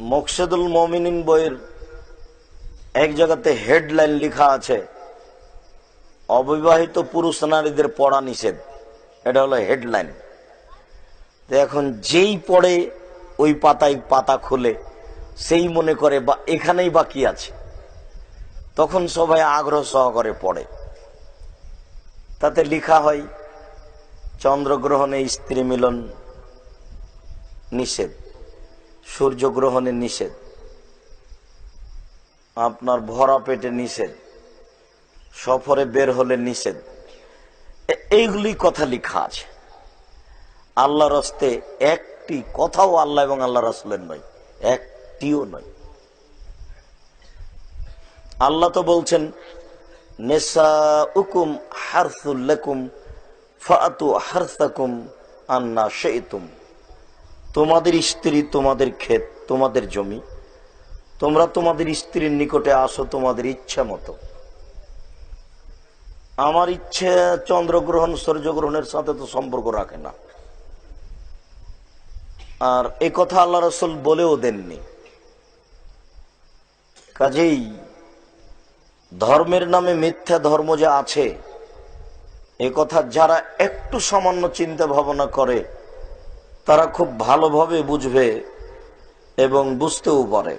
মকসেদুল মমিনিন বইয়ের এক জায়গাতে হেডলাইন লেখা আছে, অবিবাহিত পুরুষ নারীদের পড়া নিষেধ। এটা হলো হেডলাইন। তো এখন যেই পড়ে, ওই পাতায় পাতা খুলে, সেই মনে করে, বা এখানেই বাকি আছে? তখন সবাই আগ্রহ সহকারে পড়ে। তাতে লেখা হয়, চন্দ্রগ্রহণে স্ত্রী মিলন নিষেধ। সূর্যগ্রহণে নিষেধ। আপনার ভরা পেটে নিষেধ। সফরে বের হলে নিষেধ। এইগুলি কথা লেখা আছে। আল্লাহ রস্তে একটি কথাও আল্লাহ এবং আল্লাহ রসুলের নয়, একটিও নয়। আল্লাহ তো বলছেন নেশা উকুম হারসুল্লাকুম ফাতু হারসাকুম আন্না সেইতুম তোমাদের স্ত্রী তোমাদের ক্ষেত, তোমাদের জমি। তোমরা তোমাদের স্ত্রীর নিকটে আসো তোমাদের ইচ্ছা মতো। আমার ইচ্ছে চন্দ্রগ্রহণ, সূর্যগ্রহণের সাথে তো সম্পর্ক রাখে না। আর এ কথা আল্লাহ রসুল বলেও দেননি। কাজেই ধর্মের নামে মিথ্যা ধর্ম যে আছে, এ কথা যারা একটু সামান্য চিন্তা ভাবনা করে তারা খুব ভালোভাবে বুঝবে এবং বুঝতেও পারে।